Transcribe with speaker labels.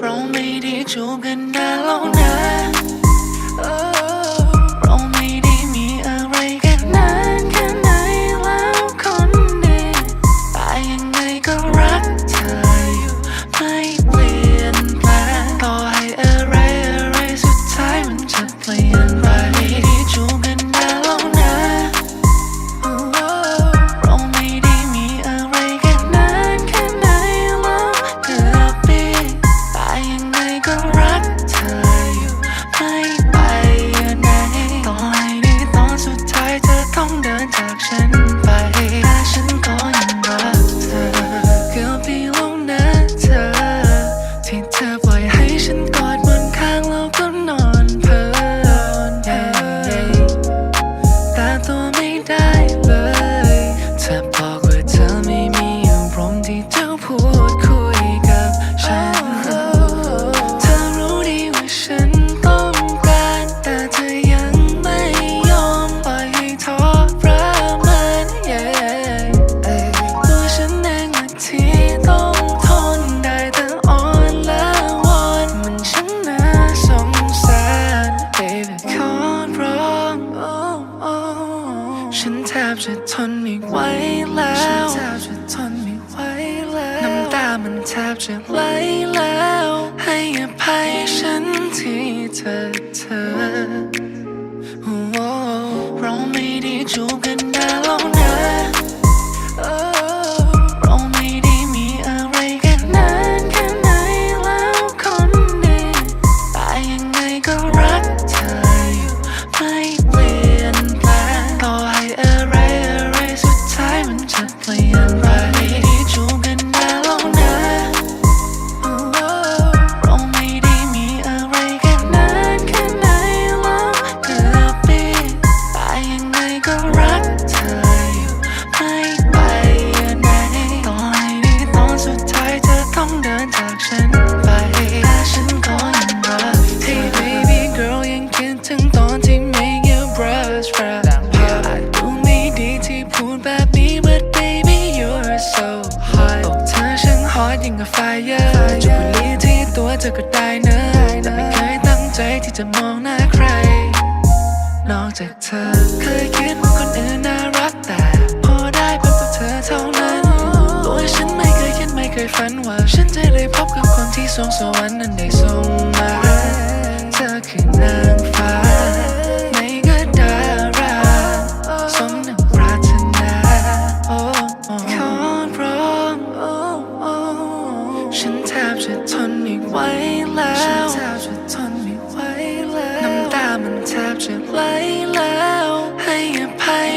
Speaker 1: เราไม่ได้จูบกันนานแล้วนะ ทบจะไหลแล้ว ให้อภัยฉันที่เธอเธอ a fire จุดบุหรี่ที่ตัวเธอก็ได้นะแต่ไม่เคยตั้งใจที่จะมองหน้าใคร นอกจากเธอเคยคิดว่าคนอื่นน่ารักแต่พอได้พบกับเธอเท่านั้น ตัวฉันไม่เคยคิดไม่เคยฝันว่า ฉันจะได้พบกับคนที่สวงสวรรค์นั้นเอง ฉันแทบจะทนไม่ไหวแล้วฉันแทบจะทนไม่ไหวแล้ว น้ำตามันแทบจะไหลแล้ว ให้อภัย